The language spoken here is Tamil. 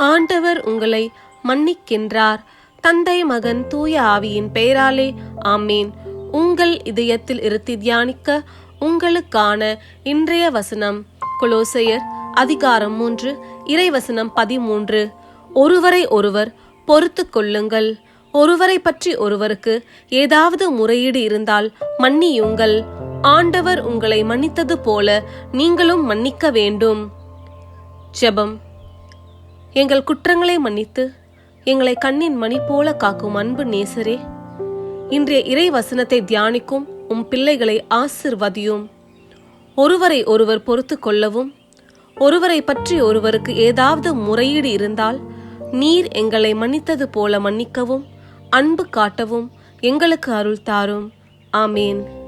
ஆண்டவர் உங்களை மன்னிக்கின்றார். தந்தை மகன் தூய ஆவியின் பெயராலே ஆமேன். உங்கள் இதயத்தில் இருத்தி தியானிக்க உங்களுக்கான இன்றைய வசனம் கொலோசையர் அதிகாரம் மூன்று இறைவசனம் பதிமூன்று. ஒருவரை ஒருவர் பொறுத்து கொள்ளுங்கள். ஒருவரை பற்றி ஒருவருக்கு ஏதாவது முறையீடு இருந்தால் மன்னியுங்கள். ஆண்டவர் உங்களை மன்னித்தது போல நீங்களும் மன்னிக்க வேண்டும். ஜெபம். எங்கள் குற்றங்களை மன்னித்து எங்களை கண்ணின் மணி போல காக்கும் அன்பு நேசரே. இன்றைய இறை வசனத்தை தியானிக்கும் உம் பிள்ளைகளை ஆசிர்வதியும். ஒருவரை ஒருவர் பொறுத்து கொள்ளவும் ஒருவரை பற்றி ஒருவருக்கு ஏதாவது முறையீடு இருந்தால் நீர் எங்களை மன்னித்தது போல மன்னிக்கவும் அன்பு காட்டவும் எங்களுக்கு அருள் தாரும். ஆமேன்.